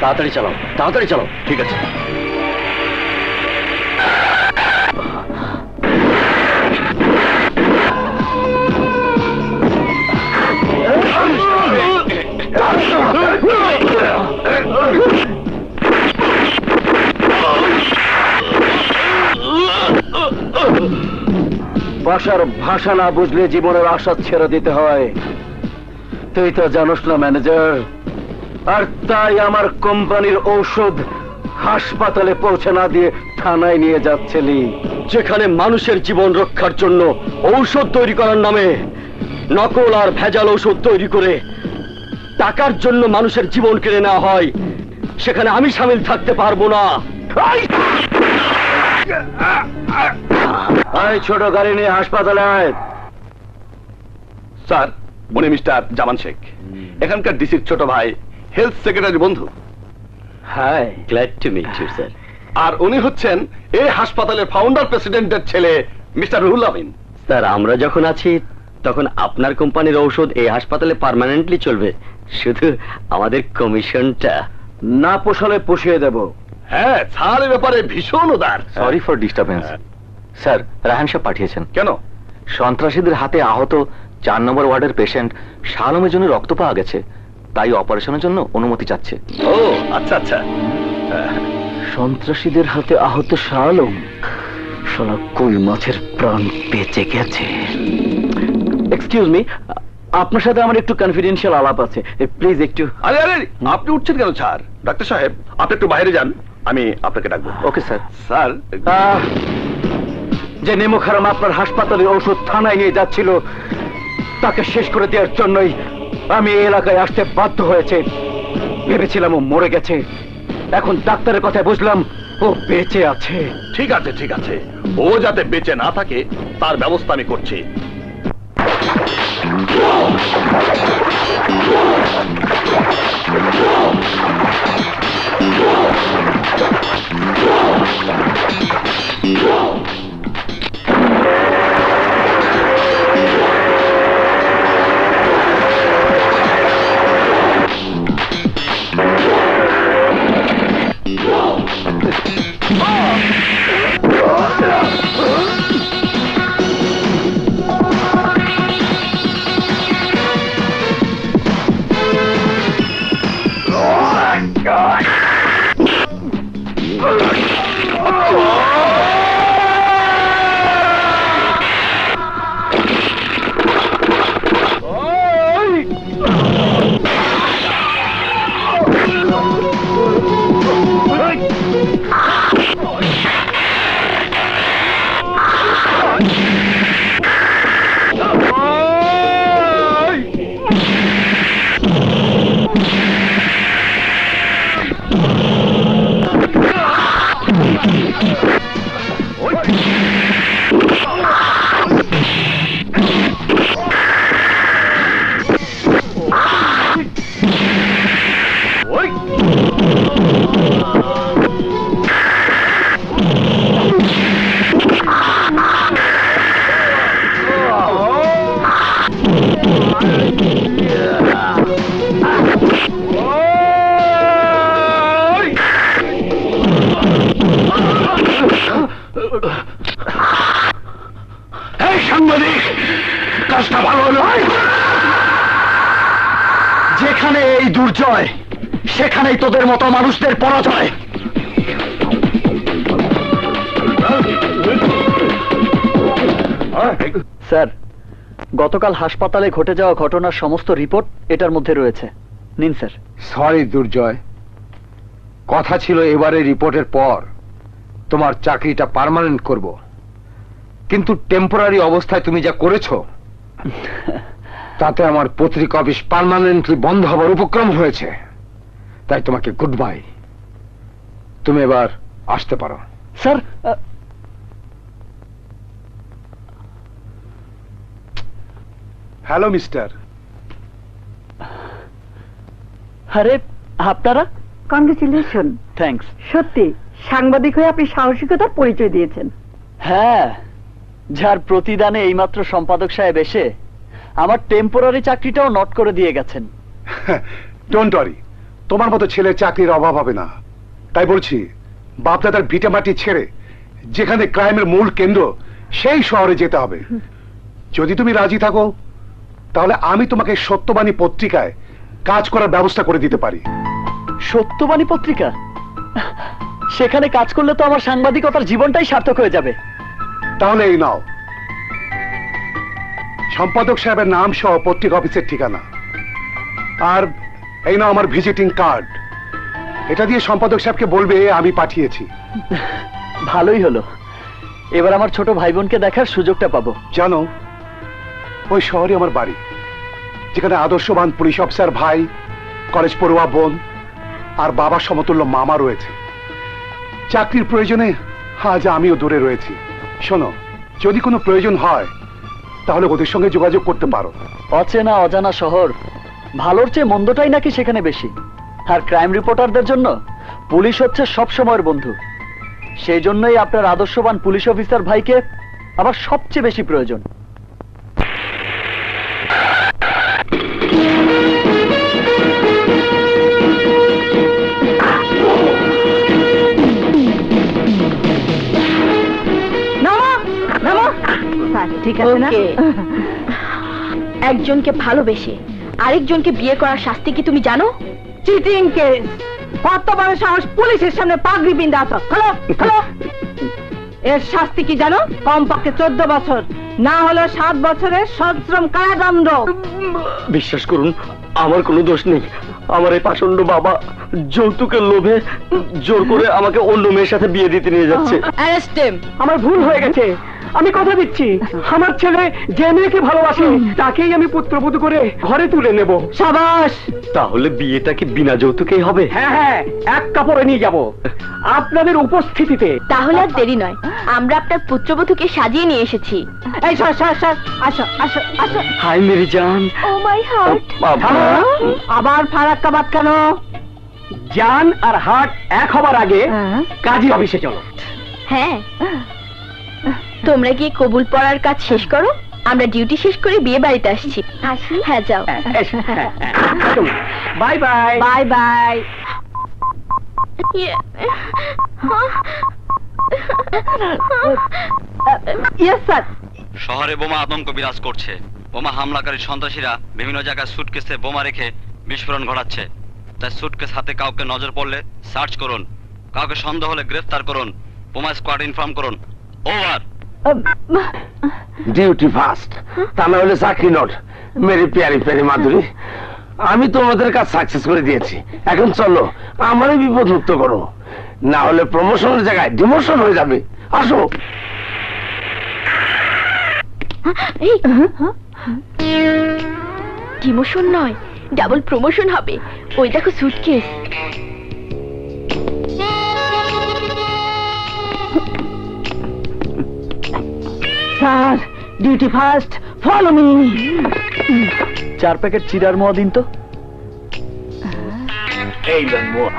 তাড়াতাড়ি চালাও তাড়াতাড়ি চালাও। ঠিক আছে। ভাষার ভাষা না বুঝলে জীবনের আশা ছেড়ে দিতে হয়। তুই তো জানোস না, ম্যানেজার। আর তাই আমার কোম্পানির ঔষধ হাসপাতালে পৌঁছে না দিয়ে থানায় নিয়ে যাচ্ছিলি। যেখানে মানুষের জীবন রক্ষার জন্য ঔষধ তৈরি করার নামে নকল আর ভেজাল ঔষধ তৈরি করে টাকার জন্য মানুষের জীবন কেড়ে নেওয়া হয়। সেখানে আমি সামিল থাকতে পারব না। ছোট গাড়ি নিয়ে হাসপাতালে আয়। স্যার উনি মিস্টার জামান শেখ। এখানকার ডিসির ছোট ভাই হেলথ সেক্রেটারি বন্ধু। Hi glad to meet you sir আর উনি হচ্ছেন এই হাসপাতালের ফাউন্ডার প্রেসিডেন্টের ছেলে মিস্টার রুহুল আমিন। স্যার আমরা যখন আছি তখন আপনার কোম্পানির ঔষধ এই হাসপাতালে পার্মানেন্টলি চলবে। শুধু আমাদের কমিশনটা। না পোষালে পুষিয়ে দেব। হ্যাঁ স্যার এ ব্যাপারে ভীষণ উদার। Sorry for disturbance. Sir Rahan সাহেব পাঠিয়েছেন। কেন? সন্ত্রাসীদের হাতে আহত চার নম্বর ওয়ার্ডের পেশেন্ট শালমের জন্য রক্ত পাওয়া গেছে। তাই অপারেশনের জন্য অনুমতি চাচ্ছে। ও আচ্ছা আচ্ছা। সন্ত্রাসীদের হাতে আহত শালম শালা কই মাছের প্রাণ বেঁচে গেছে। এক্সকিউজ মি আপনার সাথে আমার একটু কনফিডেন্সিয়াল আলাপ আছে। প্লিজ একটু আরে আরে আপনি উঠছেন কেন স্যার? ডাক্তার সাহেব আপনি একটু বাইরে যান আমি আপনাকে ডাকবো। ওকে স্যার স্যার যে নেমো খারাম আপনার হাসপাতালে ওষুধ থানায় নিয়ে যাচ্ছিল তাকে শেষ করে দেওয়ার জন্যই আমি এলাকায় আসতে বাধ্য হয়েছে। ভেবেছিলাম ও মরে গেছে। এখন ডাক্তারের কথা বুঝলাম ও বেঁচে আছে। ঠিক আছে ঠিক আছে। ও যাতে বেঁচে না থাকে, তার ব্যবস্থা আমি করছি। এই সেখানেই তোদের মতো মানুষদের পরাজয়। স্যার গতকাল হাসপাতালে ঘটে যাওয়া ঘটনার সমস্ত রিপোর্ট এটার মধ্যে রয়েছে। নিন স্যার। সরি দুর্জয়। কথা ছিল এবারে রিপোর্টের পর। তোমার চাকরিটা পার্মানেন্ট করব। কিন্তু টেম্পোরারি অবস্থায় তুমি যা করেছ তাতে আমার পত্রিকা অফিস পার্মানেন্টলি বন্ধ হবার উপক্রম হয়েছে। তাই তোমাকে গুড বাই তুমি এবার আসতে পারো। স্যার হ্যালো মিস্টার আরে আপনারা? কংগ্রেচুলেশন থ্যাঙ্কস সত্যি সাংবাদিক হয়ে আপনি সাহসিকতার পরিচয় দিয়েছেন। হ্যাঁ যার প্রতিদানে এইমাত্র সম্পাদক সাহেব এসে আমার টেম্পোরারি চাকরিটাও নট করে দিয়ে গেছেন। ডোন্ট ওয়ারি তোমার মতো ছেলে চাকরির অভাব হবে না। তাই বলছি বাপদাদার ভিটামাটি ছেড়ে যেখানে ক্রাইমের মূল কেন্দ্র সেই শহরে যেতে হবে। যদি তুমি রাজি থাকো তাহলে আমি তোমাকে সত্যবাণী পত্রিকায় কাজ করার ব্যবস্থা করে দিতে পারি। সত্যবাণী পত্রিকা? সেখানে কাজ করলে তো আমার সাংবাদিকতার জীবনটাই সার্থক হয়ে যাবে। তাহলে এই নাও। সম্পাদক সাহেবের নাম সহ পত্রিকা অফিসের ঠিকানা। আর এই নাও আমার ভিজিটিং কার্ড এটা দিয়ে সম্পাদক সাহেবকে বলবে আমি পাঠিয়েছি। ভালোই হলো। এবার আমার ছোট ভাই বোনকে দেখার সুযোগটা পাবো। জানো ওই শহরে আমার বাড়ি। যেখানে আদর্শবান পুলিশ অফিসার ভাই কলেজ পড়ুয়া বোন আর বাবার সমতুল্য মামা রয়েছে। চাকরির প্রয়োজনে আজ আমিও দূরে রয়েছি। শোনো যদি কোনো প্রয়োজন হয় তাহলে ওদের সঙ্গে যোগাযোগ করতে পারো। অচেনা অজানা শহর ভালোর চেয়ে মন্দটাই নাকি সেখানে বেশি। আর ক্রাইম রিপোর্টারদের জন্য পুলিশ হচ্ছে সব সময়ের বন্ধু। সেই জন্যই আপনার আদর্শবান পুলিশ অফিসার ভাইকে আমার সবচেয়ে বেশি প্রয়োজন। নামো নামো। স্যার, ঠিক আছে না। একজনকে ভালোবেসে আরেকজনকে বিয়ে করার শাস্তি কি তুমি জানো? চিটিং কেস কত বড় সাহস পুলিশের সামনে পাগড়ি বিন্দা আছো এর শাস্তি কি জানো? কমপক্ষে চোদ্দ বছর। না হলো সাত বছরের সশ্রম কারাদণ্ড। বিশ্বাস করুন আমার কোনো দোষ নেই। আমার এই পাষণ্ড বাবা যৌতুকের লোভে জোর করে আমাকে অন্য মেয়ের সাথে বিয়ে দিতে নিয়ে যাচ্ছে। আমার ভুল হয়ে গেছে। আমি কথা দিচ্ছি। আমার ছেলে যে মেয়েকে ভালোবাসে তাকেই আমি পুত্রবধূ করে ঘরে তুলে নেব। সাবাস! তাহলে বিয়েটা কি বিনা যৌতুকেই হবে? হ্যাঁ হ্যাঁ এক কাপড়ে নিয়ে যাব। আপনাদের উপস্থিতিতে। তাহলে আর দেরি নয়। আমরা আপনার পুত্রবধূকে সাজিয়ে নিয়ে এসেছি। এই সর সর সর। আসো আসো আসো। হাই মেরি জান। Oh my heart. আবার ফারাক্কা বাদ কেন? জান আর হাট এক হবার আগে কাজী অফিসে চলো। হ্যাঁ। তোমরা গিয়ে কবুল পড়ার কাজ শেষ করো। আমরা ডিউটি শেষ করে বিয়ে বাড়িতে আসছি। আসি? হ্যাঁ যাও। Bye bye. Bye bye. Yes sir শহরে বোমা আতঙ্ক বিরাজ করছে। বোমা হামলাকারী সন্ত্রাসীরা বিভিন্ন জায়গায় সুটকেসে বোমা রেখে বিস্ফোরণ ঘটাচ্ছে। তাই সুটকেস হাতে কাউকে নজর পড়লে সার্চ করুন। কাউকে সন্দেহ হলে গ্রেফতার করুন। বোমা স্কোয়াড ইনফর্ম করুন। ওভার ডিউটি ফাস্ট তা না হলে চাকরি নট। মেরি প্যারি প্যারি মাধুরী আমি তোমাদের কাজ সাকসেস করে দিয়েছি। এখন চলো আমারই বিপদ মুক্ত করো। না হলে প্রমোশনের জায়গায় ডিমোশন হয়ে যাবে। আসো। এই ডিমোশন নয় ডাবল প্রমোশন হবে। ওই দেখো suitcase sir duty first follow me চার প্যাকেট চিরার মোয়া দিন তো। এই মোয়া।